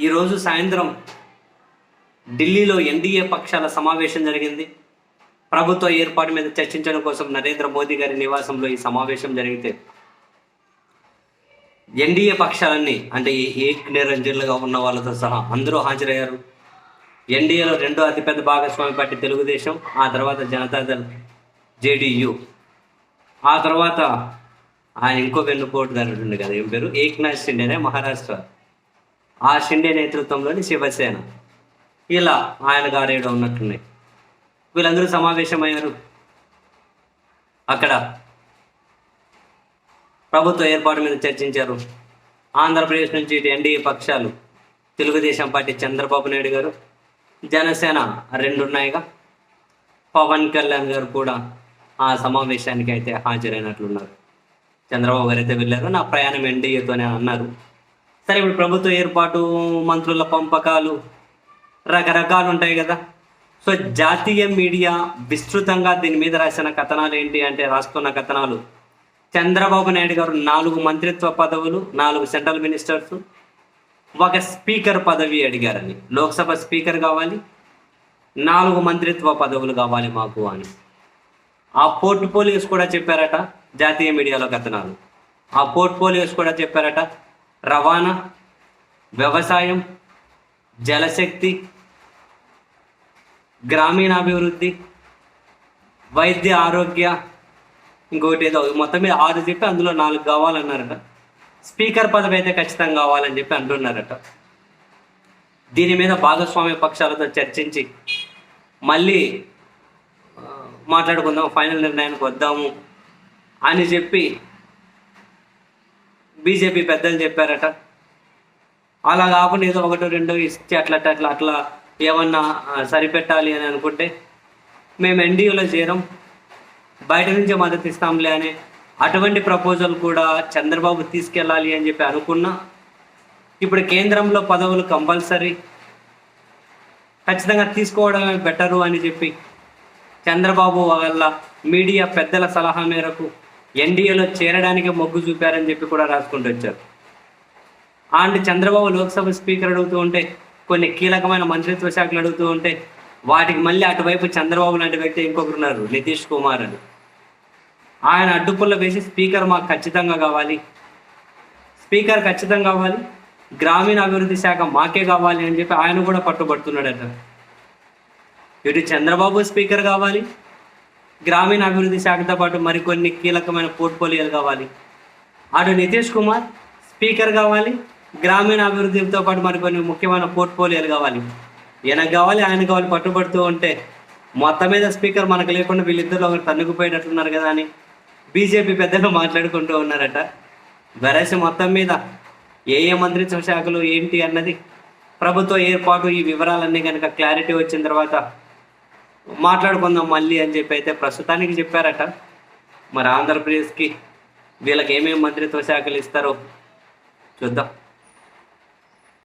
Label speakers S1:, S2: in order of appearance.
S1: ఈరోజు సాయంత్రం ఢిల్లీలో ఎన్డీఏ పక్షాల సమావేశం జరిగింది. ప్రభుత్వ ఏర్పాటు మీద చర్చించడం కోసం నరేంద్ర మోదీ గారి నివాసంలో ఈ సమావేశం జరిగితే ఎన్డీఏ పక్షాలన్నీ అంటే ఈ ఏక్ నిరంజన్లుగా ఉన్న వాళ్ళతో సహా అందరూ హాజరయ్యారు. ఎన్డీఏలో రెండో అతిపెద్ద భాగస్వామి పార్టీ తెలుగుదేశం ఆ తర్వాత జనతాదళ్ జేడీయూ. ఆ తర్వాత ఆయన ఇంకో వెన్నుపోటుదారుడు ఉండే కదా ఏం పేరు? ఏక్నాథ్ షిండేనే మహారాష్ట్ర. ఆ షిండే నేతృత్వంలోని శివసేన. ఇలా ఆయన గారేడు ఉన్నట్టున్నాయి. వీళ్ళందరూ సమావేశమయ్యారు. అక్కడ ప్రభుత్వ ఏర్పాటు మీద చర్చించారు. ఆంధ్రప్రదేశ్ నుంచి ఇటు ఎన్డీఏ పక్షాలు తెలుగుదేశం పార్టీ చంద్రబాబు నాయుడు గారు జనసేన రెండు ఉన్నాయిగా పవన్ కళ్యాణ్ గారు కూడా ఆ సమావేశానికి అయితే హాజరైనట్లున్నారు. చంద్రబాబు గారు అయితే వెళ్ళారు. నా ప్రయాణం ఎన్డీఏతోనే అన్నారు. సరే ఇప్పుడు ప్రభుత్వ ఏర్పాటు మంత్రుల పంపకాలు రకరకాలు ఉంటాయి కదా. సో జాతీయ మీడియా విస్తృతంగా దీని మీద రాసిన కథనాలు ఏంటి అంటే రాస్తున్న కథనాలు. చంద్రబాబు నాయుడు గారు నాలుగు మంత్రిత్వ పదవులు నాలుగు సెంట్రల్ మినిస్టర్స్ ఒక స్పీకర్ పదవి అడిగారని. లోక్సభ స్పీకర్ కావాలి నాలుగు మంత్రిత్వ పదవులు కావాలి మాకు అని. ఆ పోర్ట్ఫోలియోస్ కూడా చెప్పారట జాతీయ మీడియాలో కథనాలు. ఆ పోర్ట్ఫోలియోస్ కూడా చెప్పారట రవాణా వ్యవసాయం జలశక్తి గ్రామీణాభివృద్ధి వైద్య ఆరోగ్య ఇంకోటి ఏదో మొత్తం మీద ఆరు చెప్పి అందులో నాలుగు కావాలన్నారట. స్పీకర్ పదవి అయితే ఖచ్చితంగా కావాలని చెప్పి అంటున్నారట. దీని మీద భాగస్వామ్య పక్షాలతో చర్చించి మళ్ళీ మాట్లాడుకుందాం ఫైనల్ నిర్ణయానికి వద్దాము అని చెప్పి బీజేపీ పెద్దలు చెప్పారట. అలా కాకుండా ఏదో ఒకటో రెండో ఇస్తే అట్లా అట్లా అట్లా ఏమన్నా సరిపెట్టాలి అని అనుకుంటే మేము ఎన్డీయూలో చేరం. బయట నుంచే మద్దతు ఇస్తాంలే అని అటువంటి ప్రపోజల్ కూడా చంద్రబాబు తీసుకెళ్ళాలి అని చెప్పి అనుకున్నా. ఇప్పుడు కేంద్రంలో పదవులు కంపల్సరీ. ఖచ్చితంగా తీసుకోవడమే బెటరు అని చెప్పి చంద్రబాబు వల్ల మీడియా పెద్దల సలహా మేరకు ఎన్డీఏలో చేరడానికి మొగ్గు చూపారని చెప్పి కూడా రాసుకుంటూ వచ్చారు. అండ్ చంద్రబాబు లోక్సభ స్పీకర్ అడుగుతూ ఉంటే కొన్ని కీలకమైన మంత్రిత్వ శాఖలు అడుగుతూ ఉంటే వాటికి మళ్ళీ అటువైపు చంద్రబాబు లాంటి వ్యక్తి ఇంకొకరు ఉన్నారు నితీష్ కుమార్ అని. ఆయన అడ్డుపుల్ల వేసి స్పీకర్ మాకు ఖచ్చితంగా కావాలి. స్పీకర్ ఖచ్చితంగా కావాలి. గ్రామీణ అభివృద్ధి శాఖ మాకే కావాలి అని చెప్పి ఆయన కూడా పట్టుబడుతున్నాడట. ఇటు చంద్రబాబు స్పీకర్ కావాలి గ్రామీణ అభివృద్ధి శాఖతో పాటు మరికొన్ని కీలకమైన పోర్ట్ఫోలియోలు కావాలి. అటు నితీష్ కుమార్ స్పీకర్ కావాలి. గ్రామీణ అభివృద్ధితో పాటు మరికొన్ని ముఖ్యమైన పోర్ట్ఫోలియోలు కావాలి. ఈయనకు కావాలి ఆయన కావాలి పట్టుబడుతూ ఉంటే మొత్తం మీద స్పీకర్ మనకు లేకుండా వీళ్ళిద్దరు ఒకరు తన్నుకుపోయేటట్లున్నారు కదా అని బీజేపీ పెద్దలు మాట్లాడుకుంటూ ఉన్నారట. వెరసి మొత్తం మీద ఏ ఏ మంత్రిత్వ శాఖలు ఏంటి అన్నది ప్రభుత్వ ఏర్పాటు ఈ వివరాలన్నీ కనుక క్లారిటీ వచ్చిన తర్వాత మాట్లాడుకుందాం మళ్ళీ అని చెప్పి అయితే ప్రస్తుతానికి చెప్పారట. మరి ఆంధ్రప్రదేశ్కి వీళ్ళకి ఏమేమి మంత్రిత్వ శాఖలు ఇస్తారో చూద్దాం.